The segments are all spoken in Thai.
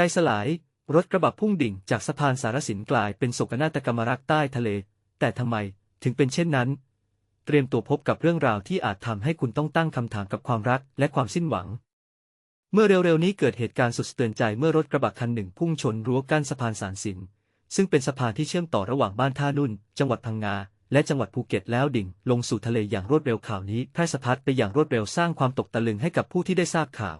ใจสลาย รถกระบะพุ่งดิ่งจากสะพานสารสินกลายเป็นโศกนาฏกรรมรักใต้ทะเล แต่ทำไมถึงเป็นเช่นนั้น เตรียมตัวพบกับเรื่องราวที่อาจทำให้คุณต้องตั้งคำถามกับความรักและความสิ้นหวัง เมื่อเร็วๆนี้เกิดเหตุการณ์สุดสะเตือนใจเมื่อรถกระบะคันหนึ่งพุ่งชนรั้วกั้นสะพานสารสิน ซึ่งเป็นสะพานที่เชื่อมต่อระหว่างบ้านท่านุ่น จังหวัดพังงาและจังหวัดภูเก็ตแล้วดิ่ง ลงสู่ทะเลอย่างรวดเร็วข่าวนี้แพร่สะพัดไปอย่างรวดเร็วสร้างความตกตะลึงให้กับผู้ที่ได้ทราบข่าว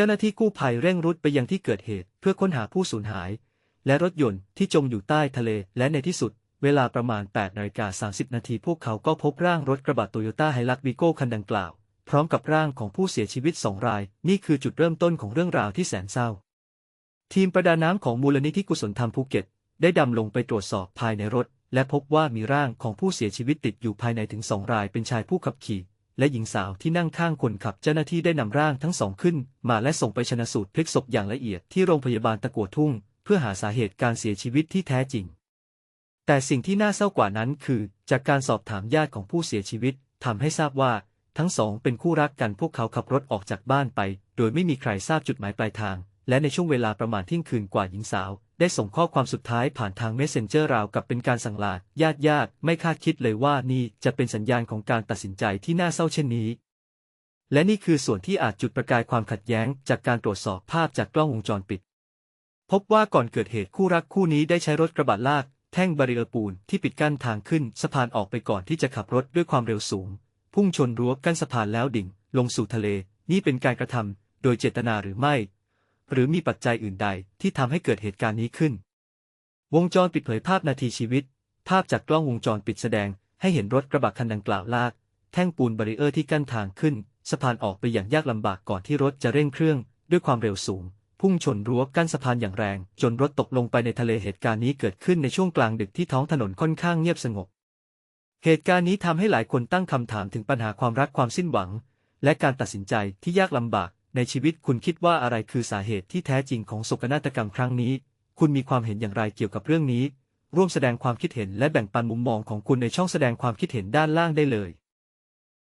จ้าหน้าที่กู้ภัยเร่งรุดไปยังที่เกิดเหตุ เพื่อค้นหาผู้สูญหาย และรถยนต์ที่จมอยู่ใต้ทะเล และในที่สุด เวลาประมาณ8นาฬิกา30 นาทีพวกเขาก็พบร่างรถกระบะโตโยต้าไฮลักวีโก้คันดังกล่าว พร้อมกับร่างของผู้เสียชีวิตสองราย นี่คือจุดเริ่มต้นของเรื่องราวที่แสนเศร้า ทีมประดาน้ำของมูลนิธิกุศลธรรมภูเก็ต ได้ดำลงไปตรวจสอบภายในรถ และพบว่ามีร่างของผู้เสียชีวิตติดอยู่ภายในถึงสองรายเป็นชายผู้ขับขี่ และหญิงสาวที่นั่งข้างคนขับเจ้าหน้าที่ได้นำร่างทั้งสองขึ้น มาและส่งไปชนะสูตรพลิกศพอย่างละเอียดที่โรงพยาบาลตะกัวทุ่ง เพื่อหาสาเหตุการเสียชีวิตที่แท้จริง แต่สิ่งที่น่าเศร้ากว่านั้นคือ จากการสอบถามญาติของผู้เสียชีวิตทำให้ทราบว่า ทั้งสองเป็นคู่รักกันพวกเขาขับรถออกจากบ้านไป โดยไม่มีใครทราบจุดหมายปลายทาง และในช่วงเวลาประมาณเที่ยงคืนกว่าหญิงสาว ได้ส่งข้อความสุดท้ายผ่านทางเมสเซนเจอร์ราวกับเป็นการสั่งลาญาติญาติไม่คาดคิดเลยว่านี่จะเป็นสัญญาณของการตัดสินใจที่น่าเศร้าเช่นนี้ และนี่คือส่วนที่อาจจุดประกายความขัดแย้ง จากการตรวจสอบภาพจากกล้องวงจรปิด พบว่าก่อนเกิดเหตุคู่รักคู่นี้ได้ใช้รถกระบะลาก แท่งบารีเออร์ปูนที่ปิดกั้นทางขึ้นสะพานออกไปก่อนที่จะขับรถด้วยความเร็วสูง พุ่งชนรั้วกั้นสะพานแล้วดิ่ง ลงสู่ทะเล นี่เป็นการกระทำโดยเจตนาหรือไม่ หรือมีปัจจัยอื่นใดที่ทำให้เกิดเหตุการณ์นี้ขึ้น วงจรปิดเผยภาพนาทีชีวิต ภาพจากกล้องวงจรปิดแสดง ให้เห็นรถกระบะคันดังกล่าวลาก แท่งปูนบารีเออร์ที่กั้นทางขึ้น สะพานออกไปอย่างยากลำบากก่อนที่รถจะเร่งเครื่อง ด้วยความเร็วสูง พุ่งชนรั้วกั้นสะพานอย่างแรง จนรถตกลงไปในทะเลเหตุการณ์นี้เกิดขึ้นในช่วงกลางดึกที่ท้องถนนค่อนข้างเงียบสงบ เหตุการณ์นี้ทำให้หลายคนตั้งคำถามถึงปัญหาความรักความสิ้นหวัง และการตัดสินใจที่ยากลำบาก ในชีวิตคุณคิดว่าอะไรคือสาเหตุที่แท้จริงของโศกนาฏกรรมครั้งนี้ คุณมีความเห็นอย่างไรเกี่ยวกับเรื่องนี้ ร่วมแสดงความคิดเห็นและแบ่งปันมุมมองของคุณในช่องแสดงความคิดเห็นด้านล่างได้เลย